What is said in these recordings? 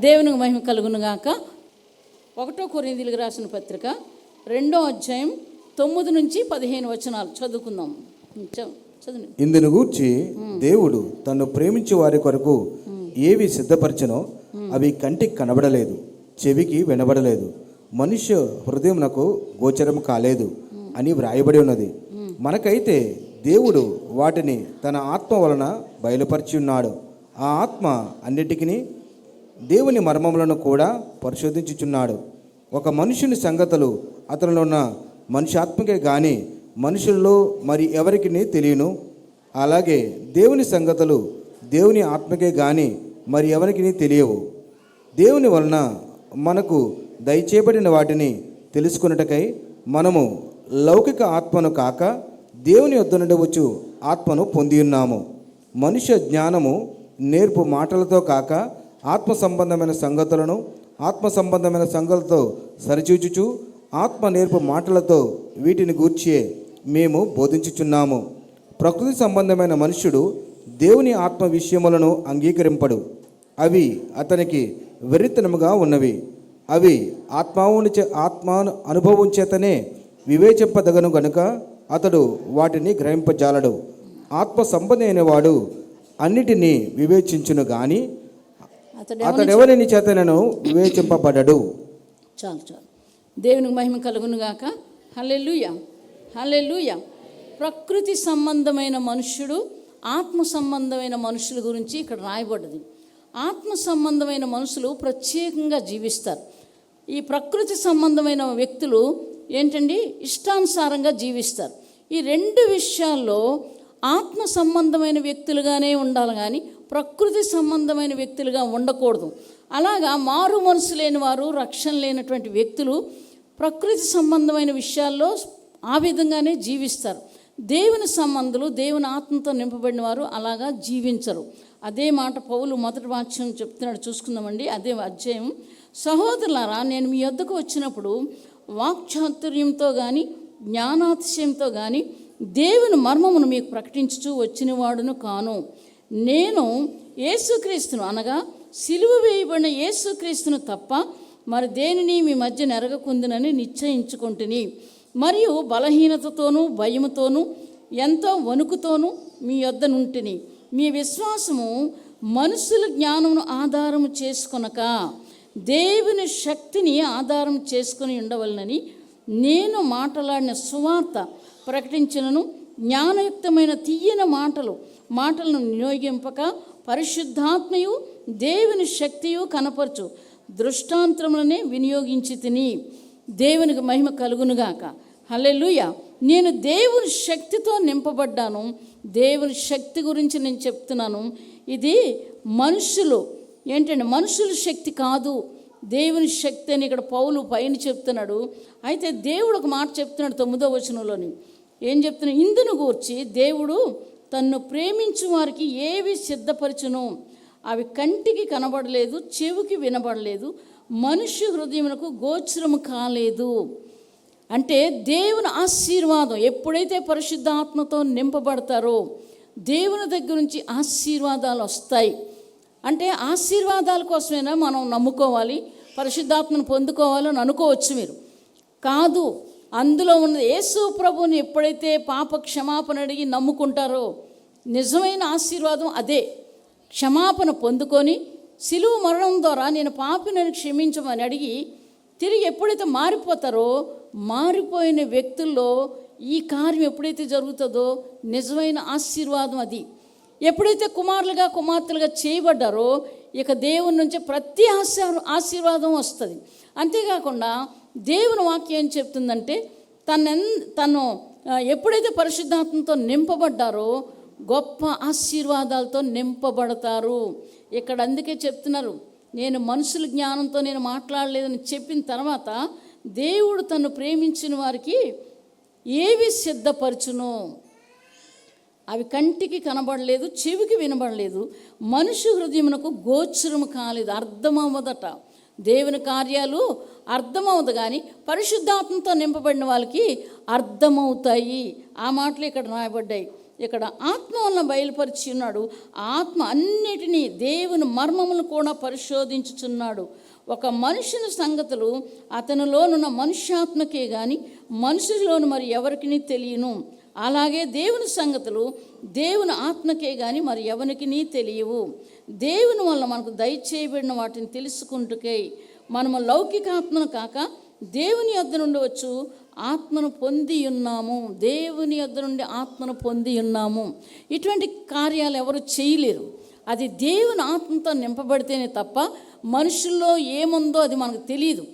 దేవునికి మహిమ కలుగును గాక ఒకటో కొరిందీలకు రాసిన పత్రిక రెండో అధ్యాయం తొమ్మిది నుంచి పదిహేను వచనాలు చదువుకుందాం. చదువు. ఇందును గూర్చి దేవుడు తను ప్రేమించే వారి కొరకు ఏవి సిద్ధపరచనో అవి కంటికి కనబడలేదు చెవికి వినబడలేదు మనుష్య హృదయమునకు గోచరం కాలేదు అని వ్రాయబడి ఉన్నది. మనకైతే దేవుడు వాటిని తన ఆత్మ వలన బయలుపరిచి ఉన్నాడు. ఆ ఆత్మ అన్నిటికీ దేవుని మర్మములను కూడా పరిశోధించుచున్నాడు. ఒక మనుషుని సంగతులు అతనిలో ఉన్న మనుషాత్మకే కానీ మనుషుల్లో మరి ఎవరికి తెలియను? అలాగే దేవుని సంగతులు దేవుని ఆత్మకే కానీ మరి ఎవరికి తెలియవు? దేవుని వలన మనకు దయచేయబడిన వాటిని తెలుసుకున్నటకై మనము లౌకిక ఆత్మను కాక దేవుని యొద్ద నుండి వచ్చు ఆత్మను పొంది ఉన్నాము. మనుష్య జ్ఞానము నేర్పు మాటలతో కాక ఆత్మ సంబంధమైన సంగతులను ఆత్మ సంబంధమైన సంగతులతో సరిచూచుచు ఆత్మ నేర్పు మాటలతో వీటిని గూర్చే మేము బోధించుచున్నాము. ప్రకృతి సంబంధమైన మనుష్యుడు దేవుని ఆత్మ విషయములను అంగీకరింపడు. అవి అతనికి వెరితనముగా ఉన్నవి. అవి ఆత్మావుని చే ఆత్మ అనుభవం చేతనే వివేచింపదగను గనుక అతడు వాటిని గ్రహింపజాలడు. ఆత్మ సంబంధి అయినవాడు అన్నిటినీ వివేచించును కానీ అతడు అతడెవరిని చేతనను వివేచింపబడడు. చాలు చాలు. దేవునికి మహిమ కలుగును గాక. హల్లెలూయా హల్లెలూయా. ప్రకృతి సంబంధమైన మనుష్యుడు ఆత్మ సంబంధమైన మనుషుల గురించి ఇక్కడ రాయబడ్డది. ఆత్మ సంబంధమైన మనుషులు ప్రత్యేకంగా జీవిస్తారు. ఈ ప్రకృతి సంబంధమైన వ్యక్తులు ఏంటండి? ఇష్టానుసారంగా జీవిస్తారు. ఈ రెండు విషయాల్లో ఆత్మ సంబంధమైన వ్యక్తులుగానే ఉండాలి కానీ ప్రకృతి సంబంధమైన వ్యక్తులుగా ఉండకూడదు. అలాగా మారు మనసు లేని వారు రక్షణ లేనటువంటి వ్యక్తులు ప్రకృతి సంబంధమైన విషయాల్లో ఆ విధంగానే జీవిస్తారు. దేవుని సంబంధులు దేవుని ఆత్మతో నింపబడిన వారు అలాగా జీవించరు. అదే మాట పౌలు మొదటి వాక్యం చెప్తున్నాడు చూసుకుందామండి. అదే అధ్యాయం. సహోదరులారా నేను మీ వద్దకు వచ్చినప్పుడు వాక్చాతుర్యంతో కానీ జ్ఞానాతిశయంతో కానీ దేవుని మర్మమును మీకు ప్రకటించుచూ వచ్చిన వాడును కాను. నేను యేసుక్రీస్తును అనగా సిలువ వేయబడిన యేసుక్రీస్తును తప్ప మరి దేనిని మీ మధ్య నెరగకుందునని నిశ్చయించుకుంటుని. మరియు బలహీనతతోనూ భయముతోనూ ఎంతో వణుకుతోనూ మీ యొద్ద నుంటిని. మీ విశ్వాసము మనుషుల జ్ఞానమును ఆధారము చేసుకొనక దేవుని శక్తిని ఆధారం చేసుకొని ఉండవలనని నేను మాట్లాడిన సువార్త ప్రకటించినను. జ్ఞానయుక్తమైన తీయన మాటలు మాటలను వినియోగింపక పరిశుద్ధాత్మయు దేవుని శక్తియు కనపరచు. దృష్టాంతములనే వినియోగించి తిని దేవునికి మహిమ కలుగునుగాక. హలెలుయ నేను దేవుని శక్తితో నింపబడ్డాను. దేవుని శక్తి గురించి నేను చెప్తున్నాను. ఇది మనుషులు. ఏంటంటే మనుషుల శక్తి కాదు. దేవుని శక్తి అని ఇక్కడ పౌలు పైన చెప్తున్నాడు. అయితే దేవుడు ఒక మాట చెప్తున్నాడు తొమ్మిదో వచనంలోని. ఏం చెప్తున్నాడు? ఇందును గూర్చి దేవుడు తన్ను ప్రేమించు వారికి ఏవి సిద్ధపరచును? అవి కంటికి కనబడలేదు చెవికి వినబడలేదు మనుష్య హృదయమునకు గోచరము కాలేదు. అంటే దేవుని ఆశీర్వాదం ఎప్పుడైతే పరిశుద్ధాత్మతో నింపబడతారో దేవుని దగ్గర నుంచి ఆశీర్వాదాలు వస్తాయి. అంటే ఆశీర్వాదాల కోసమైనా మనం నమ్ముకోవాలి పరిశుద్ధాత్మను పొందుకోవాలని అనుకోవచ్చు మీరు. కాదు అందులో ఉన్న యేసు ప్రభుని ఎప్పుడైతే పాప క్షమాపణ అడిగి నమ్ముకుంటారో నిజమైన ఆశీర్వాదం అదే. క్షమాపణ పొందుకొని సిలువు మరణం ద్వారా నేను పాపినని క్షమించమని అడిగి తిరిగి ఎప్పుడైతే మారిపోతారో మారిపోయిన వ్యక్తుల్లో ఈ కార్యం ఎప్పుడైతే జరుగుతుందో నిజమైన ఆశీర్వాదం అది. ఎప్పుడైతే కుమారులుగా కుమార్తెలుగా చేయబడ్డారో ఇక దేవుని నుంచి ప్రతి ఆశీర్ ఆశీర్వాదం వస్తుంది. అంతేకాకుండా దేవుని వాక్యం ఏం చెప్తుందంటే తన తను ఎప్పుడైతే పరిశుద్ధాత్మతో నింపబడ్డారో గొప్ప ఆశీర్వాదాలతో నింపబడతారు. ఇక్కడ అందుకే చెప్తున్నారు నేను మనుషుల జ్ఞానంతో నేను మాట్లాడలేదని చెప్పిన తర్వాత దేవుడు తను ప్రేమించిన వారికి ఏవి సిద్ధపరచును? అవి కంటికి కనబడలేదు చెవికి వినబడలేదు. మనుషు హృదయమునకు గోచరము కాలేదు అర్థమవ్వదట. దేవుని కార్యాలు అర్థమవుదు కానీ పరిశుద్ధాత్మతో నింపబడిన వాళ్ళకి అర్థమవుతాయి. ఆ మాటలు ఇక్కడ రాయబడ్డాయి. ఇక్కడ ఆత్మ వలన బయలుపరిచి ఉన్నాడు. ఆత్మ అన్నిటినీ దేవుని మర్మములు కూడా పరిశోధించుచున్నాడు. ఒక మనుషుని సంగతులు అతనిలోనున్న మనుష్యాత్మకే కానీ మనుషులోను మరి ఎవరికి తెలియను. అలాగే దేవుని సంగతులు దేవుని ఆత్మకే కానీ మరి ఎవరికి తెలియవు. దేవుని వల్ల మనకు దయచేయబడిన వాటిని తెలుసుకుంటుకై మనము లౌకిక ఆత్మను కాక దేవుని యొద్ద నుండి వచ్చు ఆత్మను పొంది ఉన్నాము. దేవుని యొద్ద నుండి ఆత్మను పొంది ఉన్నాము. ఇటువంటి కార్యాలు ఎవరు చేయలేరు. అది దేవుని ఆత్మతో నింపబడితేనే తప్ప మనుషుల్లో ఏముందో అది మనకు తెలియదు.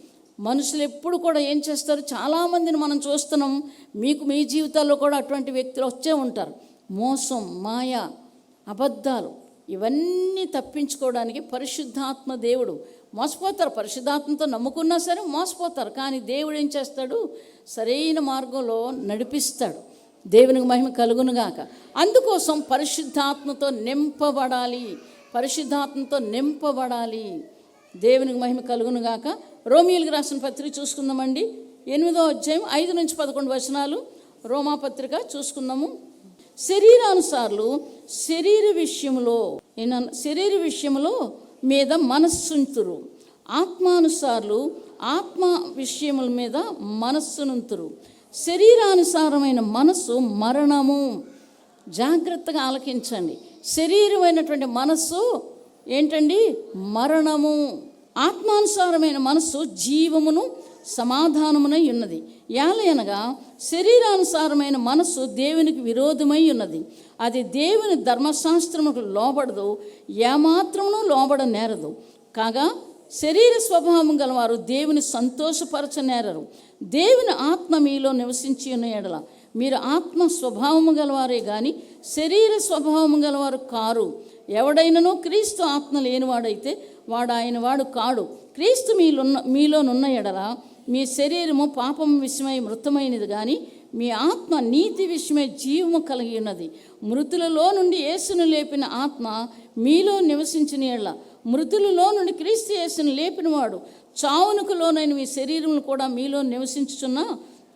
మనుషులు ఎప్పుడు కూడా ఏం చేస్తారు? చాలామందిని మనం చూస్తున్నాం. మీకు మీ జీవితాల్లో కూడా అటువంటి వ్యక్తులు వచ్చే ఉంటారు. మోసం మాయ అబద్ధాలు ఇవన్నీ తప్పించుకోవడానికి పరిశుద్ధాత్మ దేవుడు మోసపోతారు. పరిశుద్ధాత్మతో నమ్ముకున్నా సరే మోసపోతారు. కానీ దేవుడు ఏం చేస్తాడు? సరైన మార్గంలో నడిపిస్తాడు. దేవునికి మహిమ కలుగునుగాక అందుకోసం పరిశుద్ధాత్మతో నింపబడాలి. పరిశుద్ధాత్మతో నింపబడాలి. దేవునికి మహిమ కలుగును గాక. రోమియోలకు రాసిన పత్రిక చూసుకుందామండి. ఎనిమిదో అధ్యాయం ఐదు నుంచి పదకొండు వచనాలు రోమా పత్రిక చూసుకుందాము. శరీరానుసార్లు శరీర విషయంలో శరీర విషయంలో మీద మనస్సుంతురు. ఆత్మానుసార్లు ఆత్మ విషయముల మీద మనస్సునుంతురు. శరీరానుసారమైన మనస్సు మరణము. జాగ్రత్తగా ఆలకించండి. శరీరమైనటువంటి మనస్సు ఏంటండి? మరణము. ఆత్మానుసారమైన మనస్సు జీవమును సమాధానమునై ఉన్నది. ఏలయనగా శరీరానుసారమైన మనస్సు దేవునికి విరోధమై ఉన్నది. అది దేవుని ధర్మశాస్త్రముకు లోబడదు ఏమాత్రమును లోబడ నేరదు. కాగా శరీర స్వభావం గలవారు దేవుని సంతోషపరచనేరరు. దేవుని ఆత్మ మీలో నివసించి ఉన్న ఎడల మీరు ఆత్మ స్వభావము గలవారే కానీ శరీర స్వభావము గలవారు కారు. ఎవడైనను క్రీస్తు ఆత్మ లేనివాడైతే వాడు ఆయన వాడు కాడు. క్రీస్తు మీలున్న మీలోనున్న ఎడల మీ శరీరము పాపం విషయమై మృతమైనది కానీ మీ ఆత్మ నీతి విషయమై జీవము కలిగి ఉన్నది. మృతులలో నుండి యేసును లేపిన ఆత్మ మీలో నివసించిన ఎడల. మృతులలో నుండి క్రీస్తు యేసును లేపినవాడు చావునుకు లోనైన మీ శరీరములు కూడా మీలో నివసించుచున్న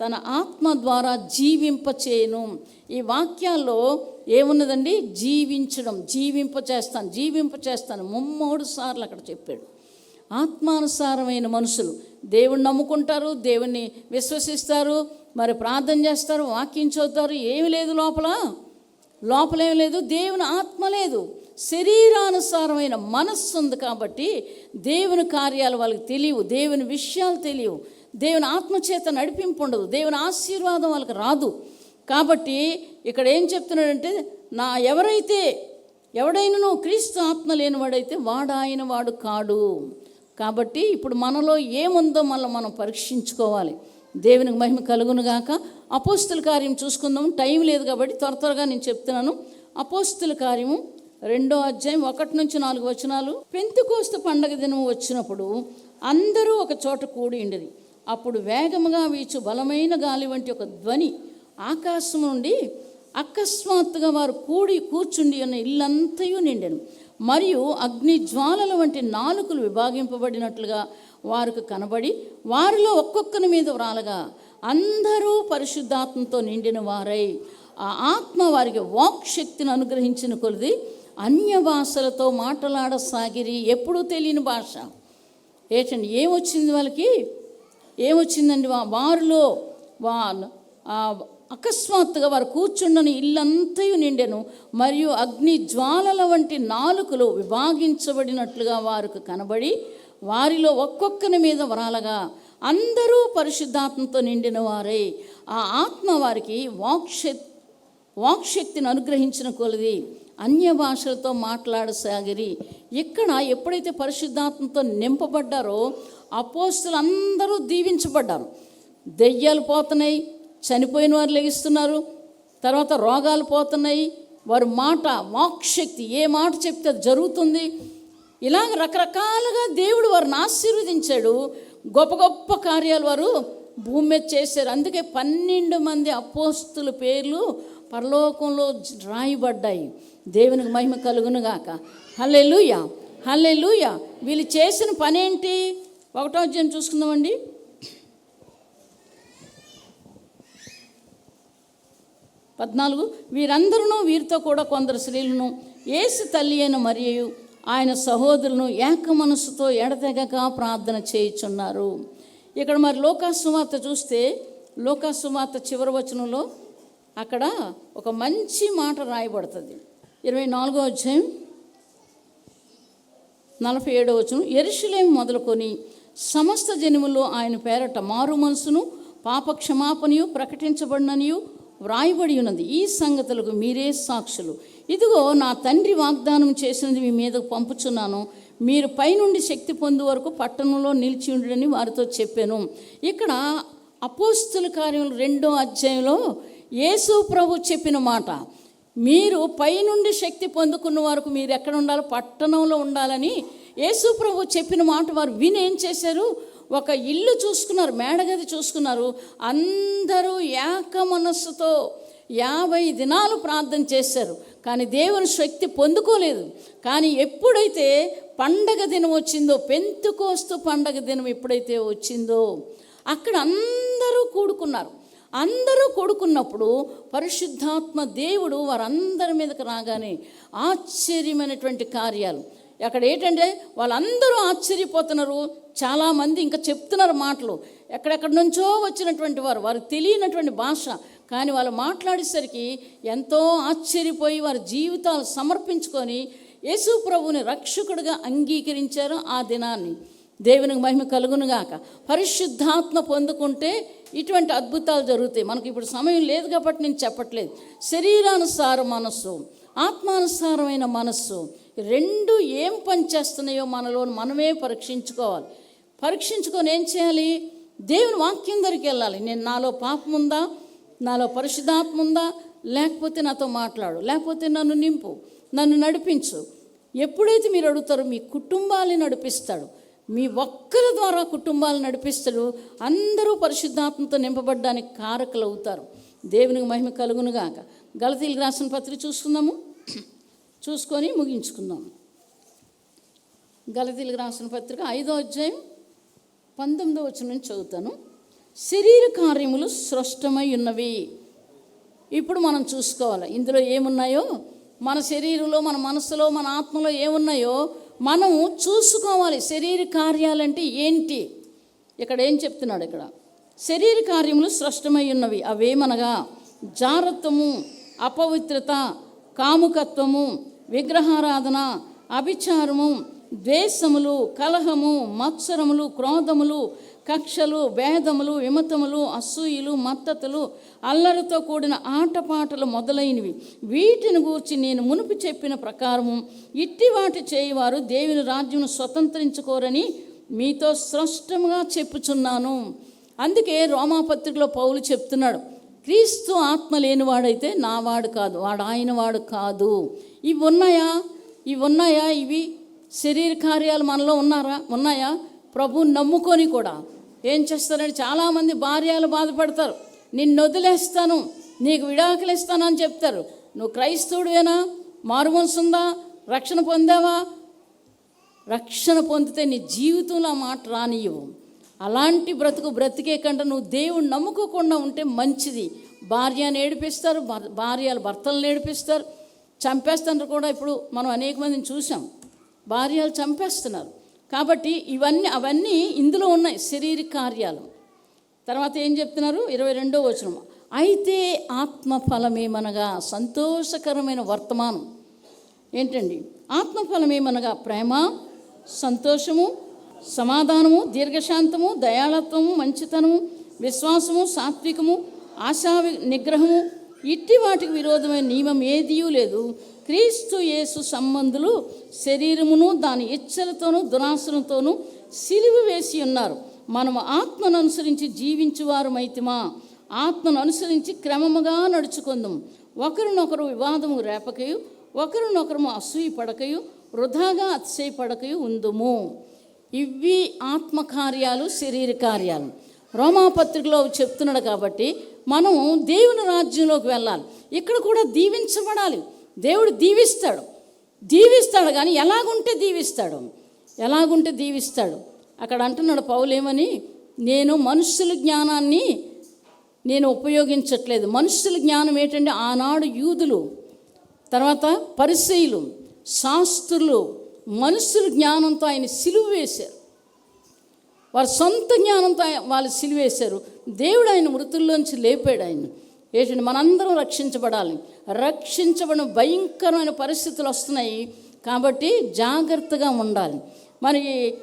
తన ఆత్మ ద్వారా జీవింపచేయను. ఈ వాక్యాల్లో ఏమున్నదండి? జీవించడం జీవింప చేస్తాను జీవింప చేస్తాను ముమ్మూడు సార్లు అక్కడ చెప్పాడు. ఆత్మానుసారమైన మనుషులు. దేవుణ్ణి నమ్ముకుంటారు దేవుణ్ణి విశ్వసిస్తారు మరి ప్రార్థన చేస్తారు వాక్యం చదువుతారు ఏమి లేదు లోపల. లోపల ఏమి లేదు దేవుని ఆత్మ లేదు. శరీరానుసారమైన మనస్సు ఉంది కాబట్టి దేవుని కార్యాలు వాళ్ళకి తెలియవు దేవుని విషయాలు తెలియవు. దేవుని ఆత్మచేత నడిపింపు ఉండదు దేవుని ఆశీర్వాదం వాళ్ళకి రాదు. కాబట్టి ఇక్కడ ఏం చెప్తున్నాడంటే నా ఎవరైతే ఎవడైనను క్రీస్తు ఆత్మ లేనివాడైతే వాడు ఆయన వాడు కాడు. కాబట్టి ఇప్పుడు మనలో ఏముందో మళ్ళీ మనం పరీక్షించుకోవాలి. దేవునికి మహిమ కలుగును గాక. అపోస్తుల కార్యం చూసుకుందాం. టైం లేదు కాబట్టి త్వర త్వరగా నేను చెప్తున్నాను. అపోస్తుల కార్యము రెండో అధ్యాయం ఒకటి నుంచి నాలుగు వచనాలు. పెంతుకోస్తు పండగ దినం వచ్చినప్పుడు అందరూ ఒక చోట కూడి ఉండేది అప్పుడు వేగముగా వీచు బలమైన గాలి వంటి ఒక ధ్వని ఆకాశం నుండి అకస్మాత్తుగా వారు కూడి కూర్చుండి ఉన్న ఇల్లంతయు నిండెను. మరియు అగ్ని జ్వాలల వంటి నాలుకలు విభాగింపబడినట్లుగా వారికి కనబడి వారిలో ఒక్కొక్కరి మీద వ్రాలగా అందరూ పరిశుద్ధాత్మతో నిండిన వారై ఆ ఆత్మ వారికి వాక్ శక్తిని అనుగ్రహించిన కొలది అన్య భాషలతో మాట్లాడసాగిరి. ఎప్పుడూ తెలియని భాష. ఏంటండి ఏమొచ్చింది వాళ్ళకి? ఏమొచ్చిందండి వా వారిలో వా అకస్మాత్తుగా వారు కూర్చుండని ఇల్లంతయు నిండెను మరియు అగ్ని జ్వాలల వంటి నాలుకలు విభాగించబడినట్లుగా వారికి కనబడి వారిలో ఒక్కొక్కరి మీద వరాలగా అందరూ పరిశుద్ధాత్మతో నిండిన వారే. ఆ ఆత్మ వారికి వాక్శక్ వాక్శక్తిని అనుగ్రహించిన కొలది. అన్య భాషలతో మాట్లాడసాగిరి. ఇక్కడ ఎప్పుడైతే పరిశుద్ధాత్మతో నింపబడ్డారో అపోస్తులు అందరూ దీవించబడ్డారు. దెయ్యాలు పోతున్నాయి చనిపోయిన వారు లెగిస్తున్నారు తర్వాత రోగాలు పోతున్నాయి వారి మాట వాక్శక్తి ఏ మాట చెప్తే అది జరుగుతుంది. ఇలాగ రకరకాలుగా దేవుడు వారిని ఆశీర్వదించాడు. గొప్ప గొప్ప కార్యాలు వారు భూమి మీద చేశారు. అందుకే పన్నెండు మంది అపోస్తుల పేర్లు పరలోకంలో రాయబడ్డాయి. దేవునికి మహిమ కలుగునుగాక. హల్లే లూయ లూయ వీళ్ళు చేసిన పనేంటి? ఒకటో అధ్యాయం చూసుకుందామండి. పద్నాలుగు. వీరందరూ వీరితో కూడా కొందరు స్త్రీలను ఏసు తల్లి అయిన మరియు ఆయన సహోదరులను ఏక మనసుతో ఎడతెగక ప్రార్థన చేయుచున్నారు. ఇక్కడ మరి లోకాసువార్త చూస్తే లోకాసువార్త చివరి వచనంలో అక్కడ ఒక మంచి మాట రాయబడుతుంది. ఇరవై నాలుగో అధ్యాయం నలభై ఏడో వచ్చును ఎరుషులేం మొదలుకొని సమస్త జనములో ఆయన పేరట మారు మనసును పాప క్షమాపణయు ప్రకటించబడిననియు వ్రాయబడి ఉన్నది ఈ సంగతులకు మీరే సాక్షులు. ఇదిగో నా తండ్రి వాగ్దానం చేసినది మీ మీదకు పంపుచున్నాను. మీరు పైనుండి శక్తి పొందు వరకు పట్టణంలో నిలిచి ఉండడని వారితో చెప్పాను. ఇక్కడ అపోస్తుల కార్యములు రెండో అధ్యాయంలో యేసు ప్రభు చెప్పిన మాట మీరు పైనుండి శక్తి పొందుకున్న వరకు మీరు ఎక్కడ ఉండాలి పట్టణంలో ఉండాలని యేసు ప్రభు చెప్పిన మాట వారు విని ఏం చేశారు? ఒక ఇల్లు చూసుకున్నారు మేడగది చూసుకున్నారు. అందరూ ఏక మనస్సుతో యాభై దినాలు ప్రార్థన చేశారు. కానీ దేవుని శక్తి పొందుకోలేదు. కానీ ఎప్పుడైతే పండగ దినం వచ్చిందో పెంతుకోస్తు పండగ దినం ఎప్పుడైతే వచ్చిందో అక్కడ అందరూ కూడుకున్నారు. అందరూ కొడుకున్నప్పుడు పరిశుద్ధాత్మ దేవుడు వారందరి మీదకి రాగానే ఆశ్చర్యమైనటువంటి కార్యాలు. అక్కడ ఏంటంటే వాళ్ళందరూ ఆశ్చర్యపోతున్నారు. చాలామంది ఇంకా చెప్తున్నారు మాటలు. ఎక్కడెక్కడి నుంచో వచ్చినటువంటి వారు వారికి తెలియనటువంటి భాష. కానీ వాళ్ళు మాట్లాడేసరికి ఎంతో ఆశ్చర్యపోయి వారి జీవితాలు సమర్పించుకొని యేసు ప్రభుని రక్షకుడిగా అంగీకరించారు ఆ దినాన్ని. దేవునికి మహిమ కలుగునుగాక. పరిశుద్ధాత్మ పొందుకుంటే ఇటువంటి అద్భుతాలు జరుగుతాయి. మనకి ఇప్పుడు సమయం లేదు కాబట్టి నేను చెప్పట్లేదు. శరీరానుసార మనస్సు ఆత్మానుసారమైన మనస్సు రెండు ఏం పనిచేస్తున్నాయో మనలో మనమే పరీక్షించుకోవాలి. పరీక్షించుకొని ఏం చేయాలి? దేవుని వాక్యం దగ్గరికి వెళ్ళాలి. నేను నాలో పాపం ఉందా? నాలో పరిశుద్ధాత్మ ఉందా? లేకపోతే నాతో మాట్లాడు. లేకపోతే నన్ను నింపు నన్ను నడిపించు. ఎప్పుడైతే మీరు అడుగుతారో మీ కుటుంబాన్ని నడిపిస్తాడు. మీ ఒక్కరి ద్వారా కుటుంబాలు నడిపిస్తారు అందరూ పరిశుద్ధాత్మతో నింపబడ్డానికి కారకులు అవుతారు. దేవునికి మహిమ కలుగునుగాక గలతీలు రాసిన పత్రిక చూసుకుందాము చూసుకొని ముగించుకుందాం. గలతీలకు రాసిన పత్రిక ఐదో అధ్యాయం పంతొమ్మిదో వచ్చిన నుంచి చదువుతాను. శరీర కార్యములు స్పష్టమై ఉన్నవి. ఇప్పుడు మనం చూసుకోవాలి. ఇందులో ఏమున్నాయో? మన శరీరంలో మన మనసులో మన ఆత్మలో ఏమున్నాయో? మనం చూసుకోవాలి శరీర కార్యాలంటే ఏంటి? ఇక్కడ ఏం చెప్తున్నాడు ఇక్కడ? శరీర కార్యములు స్పష్టమై ఉన్నవి. అవేమనగా జారత్వము అపవిత్రత కాముకత్వము విగ్రహారాధన అభిచారము ద్వేషములు కలహము మత్సరములు క్రోధములు కక్షలు భేదములు విమతములు అసూయులు మత్తతులు అల్లరితో కూడిన ఆటపాటలు మొదలైనవి. వీటిని గూర్చి నేను మునుపు చెప్పిన ప్రకారము ఇట్టి వాటి చేయవారు దేవుని రాజ్యం స్వతంత్రించుకోరని మీతో స్పష్టంగా చెప్పుచున్నాను. అందుకే రోమాపత్రికలో పౌలు చెప్తున్నాడు క్రీస్తు ఆత్మ లేనివాడైతే నావాడు కాదు వాడు ఆయన వాడు కాదు. ఇవి ఉన్నాయా? ఇవి ఉన్నాయా? ఇవి శరీర కార్యాలు మనలో ఉన్నారా? ఉన్నాయా? ప్రభు నమ్ముకొని కూడా ఏం చేస్తారంటే చాలామంది భార్యలు బాధపడతారు. నిన్ను వదిలేస్తాను నీకు విడాకులు ఇస్తాను అని చెప్తారు. నువ్వు క్రైస్తవుడివేనా? మారుమనసుందా? ఉందా రక్షణ పొందావా? రక్షణ పొందితే నీ జీవితంలో ఆ మాట రానియవు అలాంటి బ్రతుకు బ్రతికే కంటే నువ్వు దేవుడు నమ్ముకోకుండా ఉంటే మంచిది. భార్యను ఏడిపిస్తారు భార్యలు భర్తలను ఏడిపిస్తారు. చంపేస్తారు కూడా ఇప్పుడు మనం అనేక మందిని చూసాం. భార్యలు చంపేస్తున్నారు. కాబట్టి ఇవన్నీ అవన్నీ ఇందులో ఉన్నాయి శరీర కార్యాలు. తర్వాత ఏం చెప్తున్నారు? ఇరవై రెండో వచనం. అయితే ఆత్మఫలమేమనగా సంతోషకరమైన వర్తమానం. ఏంటండి? ఆత్మఫలమేమనగా ప్రేమ సంతోషము సమాధానము దీర్ఘశాంతము దయాళత్వము మంచితనము విశ్వాసము సాత్వికము ఆశా నిగ్రహము ఇట్టి వాటికి విరోధమైన నియమం ఏదీ లేదు. క్రీస్తు యేసు సంబంధులు శరీరమును దాని ఇచ్చలతోనూ దురాశలతోనూ సిలువ వేసి ఉన్నారు. మనము ఆత్మను అనుసరించి జీవించువారమైతిమా? ఆత్మను అనుసరించి క్రమముగా నడుచుకుందాం. ఒకరినొకరు వివాదము రేపకయు ఒకరినొకరు అసూయ పడకయు వృధాగా అతిశయపడకయు ఉందుము. ఇవి ఆత్మకార్యాలు శరీర కార్యాలు. రోమాపత్రికలో చెప్తున్నాడు కాబట్టి మనం దేవుని రాజ్యంలోకి వెళ్ళాలి. ఇక్కడ కూడా దీవించబడాలి. దేవుడు దీవిస్తాడు. దీవిస్తాడు కానీ ఎలాగుంటే దీవిస్తాడు. ఎలాగుంటే దీవిస్తాడు. అక్కడ అంటున్నాడు పౌలేమని నేను మనుషుల జ్ఞానాన్ని నేను ఉపయోగించట్లేదు. మనుషుల జ్ఞానం ఏంటంటే ఆనాడు యూదులు తర్వాత పరిశీలు శాస్త్రులు మనుషుల జ్ఞానంతో ఆయన సిలువ వేశారు. వారి సొంత జ్ఞానంతో ఆయన- వాళ్ళు సిలువేశారు దేవుడు ఆయన మృతుల్లోంచి లేపాడు ఆయన ఏంటంటే మనందరం రక్షించబడాలి. రక్షించబడిన భయంకరమైన పరిస్థితులు వస్తున్నాయి. కాబట్టి జాగ్రత్తగా ఉండాలి. మరి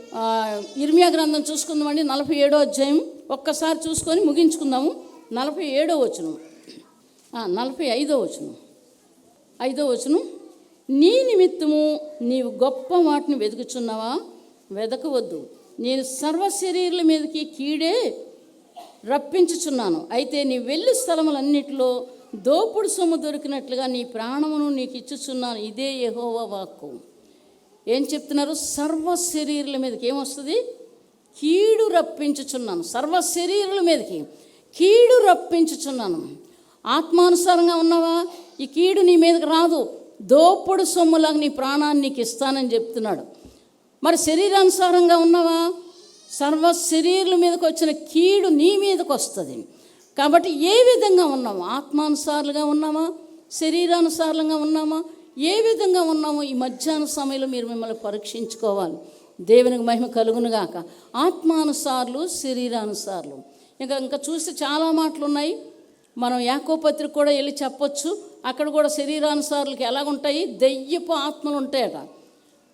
ఇర్మియా గ్రంథం చూసుకుందామండి. నలభై ఏడో అధ్యాయం. ఒక్కసారి చూసుకొని ముగించుకుందాము. నలభై ఏడో వచనం. నలభై ఐదో వచనం. ఐదో వచనం. నీ నిమిత్తము నీవు గొప్ప వాటిని వెతుకుచున్నావా? వెదకవద్దు. నేను సర్వ శరీరుల మీదకి కీడే రప్పించుచున్నాను. అయితే నీ వెళ్ళి స్థలములన్నిటిలో దోపుడు సొమ్ము దొరికినట్లుగా నీ ప్రాణమును నీకు ఇచ్చుచున్నాను. ఇదే యహోవ వాక్కు. ఏం చెప్తున్నారు? సర్వ శరీరుల మీదకి ఏమొస్తుంది కీడు రప్పించుచున్నాను. సర్వ శరీరుల మీదకి కీడు రప్పించుచున్నాను. ఆత్మానుసారంగా ఉన్నావా? ఈ కీడు నీ మీదకి రాదు. దోపుడు సొమ్ములాగా నీ ప్రాణాన్ని నీకు ఇస్తానని చెప్తున్నాడు. మరి శరీరానుసారంగా ఉన్నావా? సర్వ శరీరుల మీదకి వచ్చిన కీడు నీ మీదకి వస్తుంది. కాబట్టి ఏ విధంగా ఉన్నాము ఆత్మానుసారులుగా ఉన్నామా శరీరానుసారంగా ఉన్నామా ఏ విధంగా ఉన్నామో ఈ మధ్యాహ్న సమయంలో మీరు మిమ్మల్ని పరీక్షించుకోవాలి. దేవునికి మహిమ కలుగునుగాక ఆత్మానుసారులు శరీరానుసారులు. ఇంకా ఇంకా చూస్తే చాలా మాటలు ఉన్నాయి. మనం యాకోపత్రిక కూడా వెళ్ళి చెప్పొచ్చు. అక్కడ కూడా శరీరానుసారులకి ఎలాగుంటాయి? దెయ్యపు ఆత్మలు ఉంటాయట.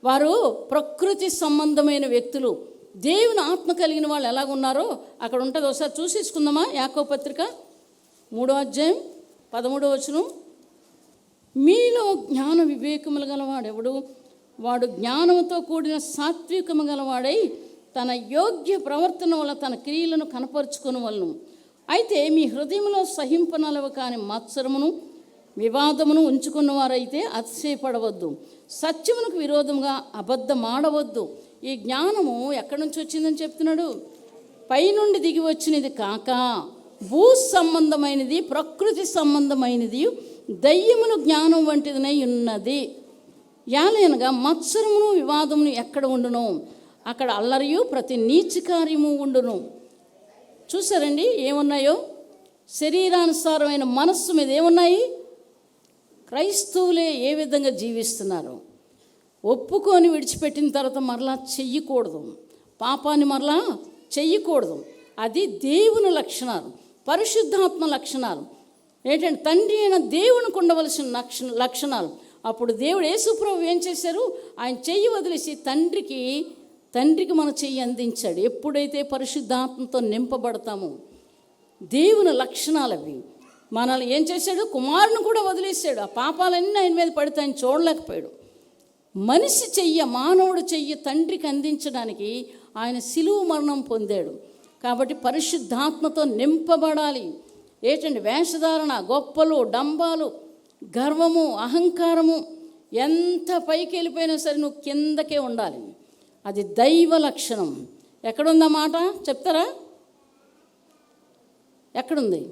వారు ప్రకృతి సంబంధమైన వ్యక్తులు. దేవుని ఆత్మ కలిగిన వాళ్ళు ఎలాగున్నారో అక్కడ ఉంటుంది. ఒకసారి చూసేసుకుందామా? యాకో పత్రిక మూడో అధ్యాయం పదమూడో వచనం. మీలో జ్ఞాన వివేకములు గలవాడెవడు? వాడు జ్ఞానముతో కూడిన సాత్వికము గలవాడై తన యోగ్య ప్రవర్తన వల్ల తన క్రియలను కనపరుచుకుని వలను. అయితే మీ హృదయంలో సహింపనలవ కాని మత్సరమును వివాదమును ఉంచుకున్నవారైతే అతిశయపడవద్దు. సత్యమునకు విరోధంగా అబద్ధమాడవద్దు. ఈ జ్ఞానము ఎక్కడి నుంచి వచ్చిందని చెప్తున్నాడు? పైనుండి దిగి వచ్చినది కాక భూ సంబంధమైనది ప్రకృతి సంబంధమైనది దయ్యమును జ్ఞానం వంటిదినై ఉన్నది. యాలైనగా మత్సరమును వివాదమును ఎక్కడ ఉండును? అక్కడ అల్లరియు ప్రతి నీచ కార్యము ఉండును. చూసారండి ఏమున్నాయో? శరీరానుసారమైన మనస్సు మీద ఏమున్నాయి? క్రైస్తవులే ఏ విధంగా జీవిస్తున్నారు? ఒప్పుకొని విడిచిపెట్టిన తర్వాత మరలా చెయ్యకూడదు. పాపాన్ని మరలా చెయ్యకూడదు. అది దేవుని లక్షణాలు పరిశుద్ధాత్మ లక్షణాలు. ఏంటంటే తండ్రి అయిన దేవునికి ఉండవలసిన లక్షణ లక్షణాలు. అప్పుడు దేవుడు యేసుప్రభు ఏం చేశారు? ఆయన చెయ్యి వదిలేసి తండ్రికి తండ్రికి మన చెయ్యి అందించాడు. ఎప్పుడైతే పరిశుద్ధాత్మతో నింపబడతామో దేవుని లక్షణాలు అవి. మనల్ని ఏం చేశాడు? కుమారుని కూడా వదిలేశాడు. ఆ పాపాలన్నీ ఆయన మీద పడితే ఆయన చూడలేకపోయాడు. మనిషి చెయ్య మానవుడు చెయ్య తండ్రికి అందించడానికి ఆయన సిలువు మరణం పొందాడు. కాబట్టి పరిశుద్ధాత్మతో నింపబడాలి. ఏటండి? వేషధారణ గొప్పలు డంబాలు గర్వము అహంకారము ఎంత పైకి వెళ్ళిపోయినా సరే నువ్వు కిందకే ఉండాలి. అది దైవ లక్షణం. ఎక్కడుందా మాట? చెప్తారా? ఎక్కడుంది?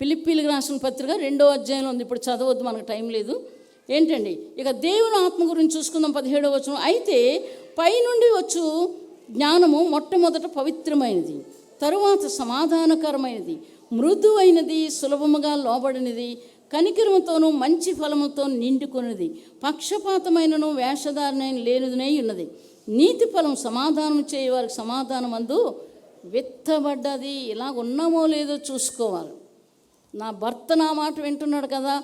పిలిపిలికి రాసిన పత్రిక రెండో అధ్యాయంలో ఉంది. ఇప్పుడు చదవద్దు మనకు టైం లేదు. ఏంటండి? ఇక దేవుని ఆత్మ గురించి చూసుకుందాం పదిహేడవ వచనం. అయితే పైనుండి వచ్చు జ్ఞానము మొట్టమొదట పవిత్రమైనది తరువాత సమాధానకరమైనది మృదువైనది సులభముగా లోబడినది కనికిరముతోనూ మంచి ఫలముతో నిండుకొనిది పక్షపాతమైనను వేషధారణ లేనిదినై ఉన్నది. నీతి ఫలం సమాధానం చేయవారికి సమాధానం అందు విత్తబడ్డది. ఇలా ఉన్నామో లేదో చూసుకోవాలి. నా భర్త నా మాట వింటున్నాడు కదా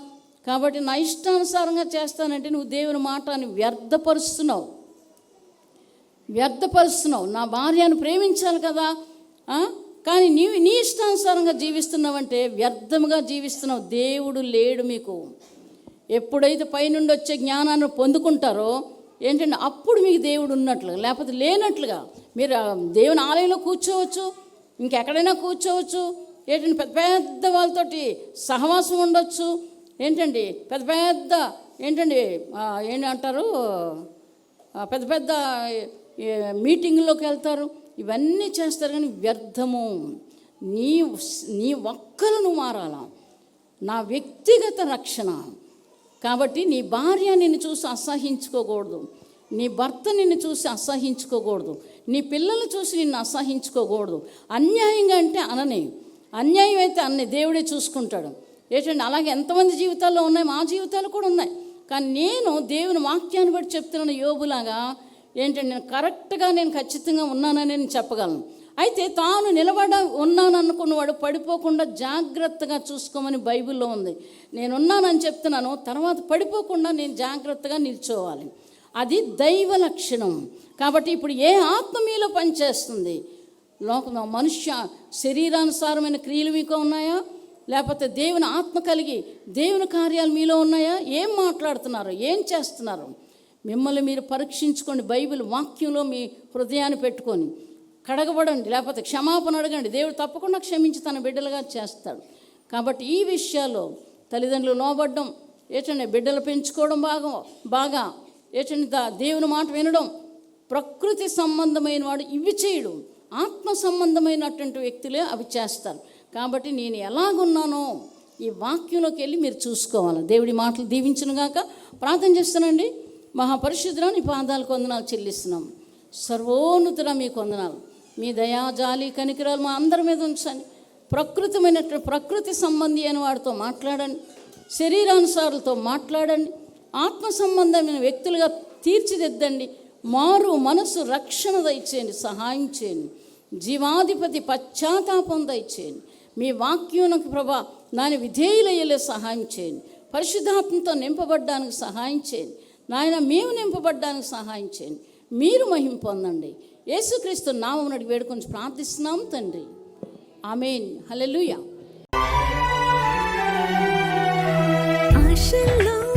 కాబట్టి నా ఇష్టానుసారంగా చేస్తానంటే నువ్వు దేవుని మాటని వ్యర్థపరుస్తున్నావు. వ్యర్థపరుస్తున్నావు. నా భార్యను ప్రేమించాలి కదా కానీ నీవు నీ ఇష్టానుసారంగా జీవిస్తున్నావంటే వ్యర్థముగా జీవిస్తున్నావు. దేవుడు లేడు మీకు. ఎప్పుడైతే పైనుండి వచ్చే జ్ఞానాన్ని పొందుకుంటారో ఏంటంటే అప్పుడు మీకు దేవుడు ఉన్నట్లుగా లేకపోతే లేనట్లుగా మీరు దేవుని ఆలయంలో కూర్చోవచ్చు ఇంకెక్కడైనా కూర్చోవచ్చు ఏంటంటే పెద్ద పెద్ద వాళ్ళతోటి సహవాసం ఉండొచ్చు ఏంటండి? పెద్ద పెద్ద ఏంటండి? ఏంటంటారు పెద్ద పెద్ద మీటింగ్లోకి వెళ్తారు. ఇవన్నీ చేస్తారు కానీ వ్యర్థము. నీ నీ ఒక్కలను మారాలా. నా వ్యక్తిగత రక్షణ. కాబట్టి నీ భార్య నిన్ను చూసి అసహించుకోకూడదు. నీ భర్త నిన్ను చూసి అసహించుకోకూడదు. నీ పిల్లలు చూసి నిన్ను అసహించుకోకూడదు. అన్యాయంగా అంటే అనని. అన్యాయం అయితే అన్ని. దేవుడే చూసుకుంటాడు. ఏంటంటే అలాగే ఎంతమంది జీవితాల్లో ఉన్నాయి? మా జీవితాలు కూడా ఉన్నాయి. కానీ నేను దేవుని వాక్యాన్ని బట్టి చెప్తున్నాను యోబులాగా ఏంటంటే నేను కరెక్ట్గా నేను ఖచ్చితంగా ఉన్నానని నేను చెప్పగలను. అయితే తాను నిలబడ ఉన్నాను అనుకున్నవాడు పడిపోకుండా జాగ్రత్తగా చూసుకోమని బైబిల్లో ఉంది. నేను ఉన్నానని చెప్తున్నాను తర్వాత పడిపోకుండా నేను జాగ్రత్తగా నిల్చోవాలి. అది దైవ లక్షణం. కాబట్టి ఇప్పుడు ఏ ఆత్మ మీలో పనిచేస్తుంది? లోక మనుష్య శరీరానుసారమైన క్రియలు మీకు ఉన్నాయా? లేకపోతే దేవుని ఆత్మ కలిగి దేవుని కార్యాలు మీలో ఉన్నాయా? ఏం మాట్లాడుతున్నారు? ఏం చేస్తున్నారు? మిమ్మల్ని మీరు పరీక్షించుకోండి బైబిల్ వాక్యంలో మీ హృదయాన్ని పెట్టుకొని. కడగబడండి లేకపోతే క్షమాపణ అడగండి. దేవుడు తప్పకుండా క్షమించి తన బిడ్డలుగా చేస్తాడు. కాబట్టి ఈ విషయాల్లో తల్లిదండ్రులు లోబడ్డం ఏటండి బిడ్డలు పెంచుకోవడం బాగా బాగా. ఏటండి దేవుని మాట వినడం ప్రకృతి సంబంధమైన వాడు ఇవి చేయడం. ఆత్మ సంబంధమైనటువంటి వ్యక్తులే అవి చేస్తారు. కాబట్టి నేను ఎలాగున్నానో ఈ వాక్యంలోకి వెళ్ళి మీరు చూసుకోవాలి. దేవుడి మాటలు దీవించను గాక. ప్రార్థన చేస్తానండి మహాపరిశుద్ధురా నీ పాదాలకు వందనాలు చెల్లిస్తున్నాం. సర్వోన్నతుల మీకు వందనాలు. మీ దయా జాలి కనికరాలు మా అందరి మీద ఉంచండి. ప్రకృతమైనటువంటి ప్రకృతి సంబంధి అయిన వాడితో మాట్లాడండి. శరీరానుసారులతో మాట్లాడండి. ఆత్మ సంబంధమైన వ్యక్తులుగా తీర్చిదిద్దండి. మారు మనసు రక్షణ దయచేయండి సహాయం చేయండి. జీవాధిపతి పశ్చాత్తాపం దయచేయండి. మీ వాక్యునకు ప్రభా నాని విధేయులయ్యేలే సహాయం చేయండి. పరిశుద్ధాత్మతో నింపబడ్డానికి సహాయం చేయండి. నాయన మేము నింపబడ్డానికి సహాయం చేయండి. మీరు మహిం పొందండి. యేసుక్రీస్తు నామం అడిగి వేడుకొని ప్రార్థిస్తున్నాం తండ్రి. ఆమెన్. హల్లెలూయా. ఆశల్లో